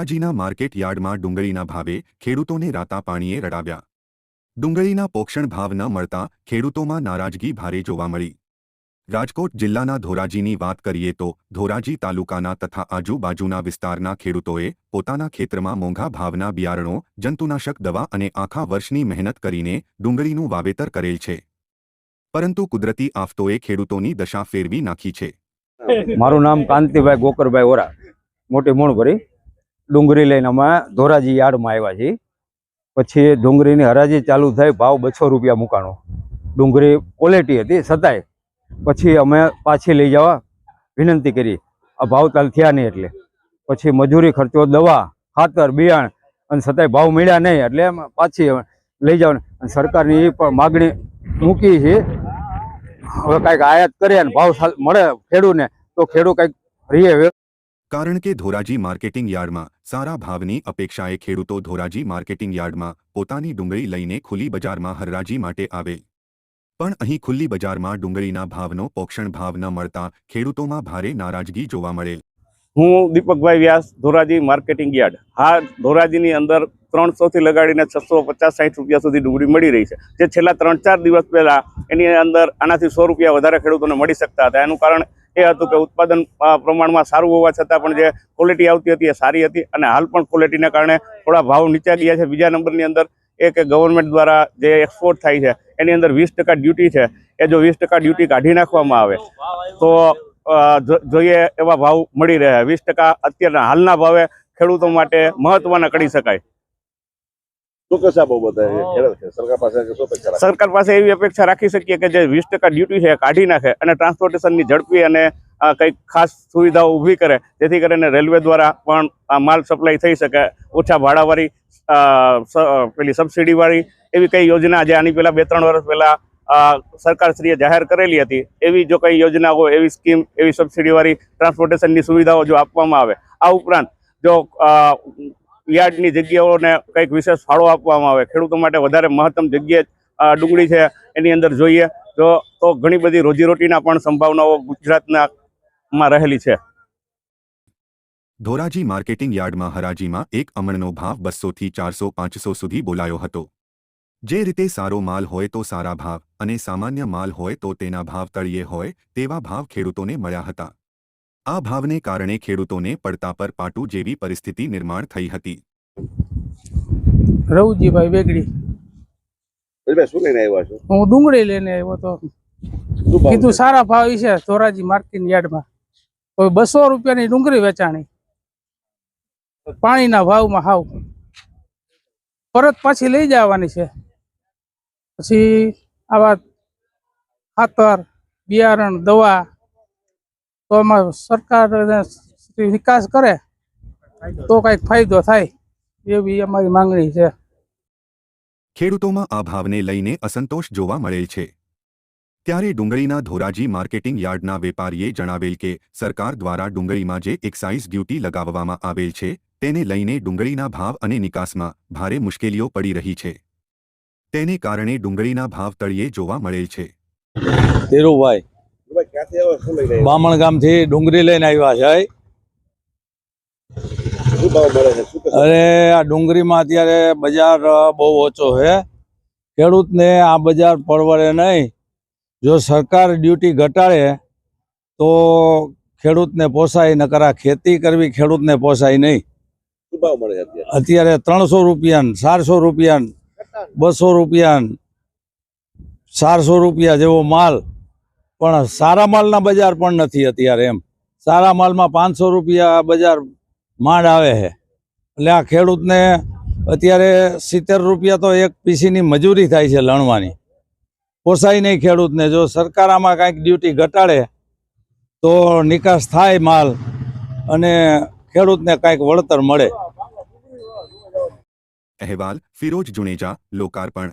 ધોરાજીના market યાર્ડમાં ડુંગળીના ભાવે ખેડૂતોને રાતા પાણીએ રડાવ્યા. ડુંગળીના પોક્ષણ ભાવ ન મળતા ખેડૂતોમાં નારાજગી ભારે જોવા મળી. રાજકોટ જિલ્લાના ધોરાજીની વાત કરીએ તો ધોરાજી તાલુકાના તથા આજુબાજુના વિસ્તારના ખેડૂતોએ પોતાના ખેતરમાં મોંઘા ભાવના બિયારણો, જંતુનાશક દવા અને આખા વર્ષની મહેનત કરીને ડુંગળીનું વાવેતર કરેલ છે. પરંતુ કુદરતી આફતોએ ખેડૂતોની દશા ફેરવી નાખી છે. મારું નામ કાંતિભાઈ ગોકરભાઈ ઓરા મોટી મૂણભરી ડુંગળી લઈને અમે ધોરાજી યાર્ડમાં આવ્યા છીએ. પછી ડુંગળીની હરાજી ચાલુ થઈ, ભાવ બસો રૂપિયા મૂકાણો. ડુંગળી ક્વોલિટી હતી છતાંય પછી અમે પાછી લઈ જવા વિનંતી કરી. આ ભાવ તાલ થયા નહીં એટલે. પછી મજૂરી ખર્ચો, દવા, ખાતર, બિયાણ અને છતાંય ભાવ મળ્યા નહીં એટલે અમે પાછી લઈ જવાની અને સરકારની એ પણ માગણી મૂકી છે. હવે કાંઈક આયાત કરે અને ભાવ મળે ખેડૂને, તો ખેડૂત કંઈક રીએ કારણ કે ધોરાજી માર્કેટિંગ યાર્ડમાં સારા ભાવની અપેક્ષાએ ખેડૂતો ધોરાજી માર્કેટિંગ યાર્ડમાં પોતાની ડુંગળી લઈને ખુલ્લી બજારમાં હરરાજી માટે આવે. પણ અહીં ખુલ્લી બજારમાં ડુંગળીના ભાવનો પોક્ષણ ભાવ ન મળતા ખેડૂતોમાં ભારે નારાજગી જોવા મળે. હું દીપકભાઈ વ્યાસ, ધોરાજી માર્કેટિંગ યાર્ડ. હા, ધોરાજીની અંદર ત્રણસો થી લગાડીને છસો પચાસ સાઠ રૂપિયા સુધી ડુંગળી મળી રહી છે. જે છેલ્લા ત્રણ ચાર દિવસ પહેલા એની અંદર આનાથી સો રૂપિયા વધારે ખેડૂતોને મળી શકતા હતા. એનું કારણ એ હતું કે ઉત્પાદન પ્રમાણમાં સારું હોવા છતાં પણ જે ક્વોલિટી આવતી હતી એ સારી હતી અને હાલ પણ ક્વોલિટીને કારણે થોડા ભાવ નીચા ગયા છે. બીજા નંબરની અંદર એ કે ગવર્મેન્ટ દ્વારા જે એક્સપોર્ટ થાય છે, એની અંદર વીસ ડ્યુટી છે. એ જો વીસ ડ્યુટી કાઢી નાખવામાં આવે, તો જોઈએ એવા ભાવ મળી રહે વીસ ટકા અત્યારના હાલના ભાવે ખેડૂતો માટે મહત્વના કરી શકાય. કશા બહુ બધા સરકાર પાસે? સરકાર પાસે એવી અપેક્ષા રાખી શકીએ કે જે વીસ ટકા ડ્યુટી છે કાઢી નાખે અને ટ્રાન્સપોર્ટેશનની ઝડપી અને કંઈક ખાસ સુવિધાઓ ઊભી કરે. જેથી કરીને રેલવે દ્વારા પણ માલ સપ્લાય થઈ શકે. ઓછા ભાડાવાળી પેલી સબસિડીવાળી એવી કઈ યોજના જે આની પહેલાં બે ત્રણ વર્ષ પહેલા સરકારશ્રીએ જાહેર કરેલી હતી. એવી જો કઈ યોજના હોય એવી સ્કીમ એવી સબસિડીવાળી ટ્રાન્સપોર્ટેશનની સુવિધાઓ જો આપવામાં આવે. આ ઉપરાંત જો યાર્ડની જગ્યાઓને કંઈક વિશેષ ફાળો આપવામાં આવે. ખેડૂતો માટે વધારે મહત્તમ જગ્યા ડુંગળી છે એની અંદર જોઈએ તો તો ઘણી બધી રોજીરોટીના પણ સંભાવનાઓ ગુજરાતના રહેલી છે. ધોરાજી માર્કેટિંગ યાર્ડમાં હરાજીમાં એક અમણનો ભાવ બસોથી ચારસો પાંચસો સુધી બોલાયો હતો. જે રીતે સારો માલ હોય તો સારા ભાવ અને સામાન્ય માલ હોય તો તેના ભાવ તળિયે હોય તેવા ભાવ ખેડૂતોને મળ્યા હતા. આ ભાવને કારણે ખેડૂતોને પડતા પર પાટું જેવી પરિસ્થિતિ નિર્માણ થઈ હતી. રવજીભાઈ વેગડી. શું લઈને આવ્યા છો? હું ડુંગળી લઈને આવ્યો તો કીધું સારા ભાવ છે ધોરાજી માર્કેટ યાર્ડમાં. બસો રૂપિયાની ડુંગળી વેચાણી. પાણીના ભાવમાં હાવ. પરત પાછી લઈ જવાની છે. પછી આવા ખાતર બિયારણ દવા તો એમાં સરકાર વિકાસ કરે તો કંઈક ફાયદો થાય એવી અમારી માંગણી છે. ખેડૂતોમાં આ ભાવને લઈને અસંતોષ જોવા મળેલ છે. ત્યારે ડુંગળીના ધોરાજી માર્કેટિંગ યાર્ડના વેપારીએ જણાવેલ કે સરકાર દ્વારા ડુંગળીમાં જે એક્સાઇઝ ડ્યુટી લગાવવામાં આવેલ છે તેને લઈને ડુંગળીના ભાવ અને નિકાસમાં ભારે મુશ્કેલીઓ પડી રહી છે. તેને કારણે ડુંગળીના ભાવ તળિયે જોવા મળેલ છે. ધીરુભાઈ બામણ ગામથી ડુંગળી લઈને આવ્યા છે? અરે આ ડુંગળીમાં અત્યારે બજાર બહુ ઓછો છે. ખેડૂતને આ બજાર પરવડે નહીં. જો સરકાર ડ્યુટી ઘટાડે તો ખેડૂતને પોસાય ન કરા ખેતી કરવી ખેડૂતને પોસાય નહીં. અત્યારે? ત્રણસો રૂપિયા ચારસો રૂપિયા બસો રૂપિયા ચારસો રૂપિયા જેવો માલ પણ સારા માલના બજાર પણ નથી અત્યારે એમ. સારા માલમાં પાંચસો રૂપિયા બજાર માંડ આવે છે. એટલે આ ખેડૂતને અત્યારે સિત્તેર રૂપિયા તો એક પીસીની મજૂરી થાય છે લણવાની. પોસાય નહીં ખેડૂતને. જો સરકાર આમાં કાંઈક ડ્યુટી ઘટાડે, તો નિકાસ થાય માલ અને ખેડૂતને કાંઈક વળતર મળે. અહેવાલ, ફિરોજ જુનેજા લોકાર્પણ.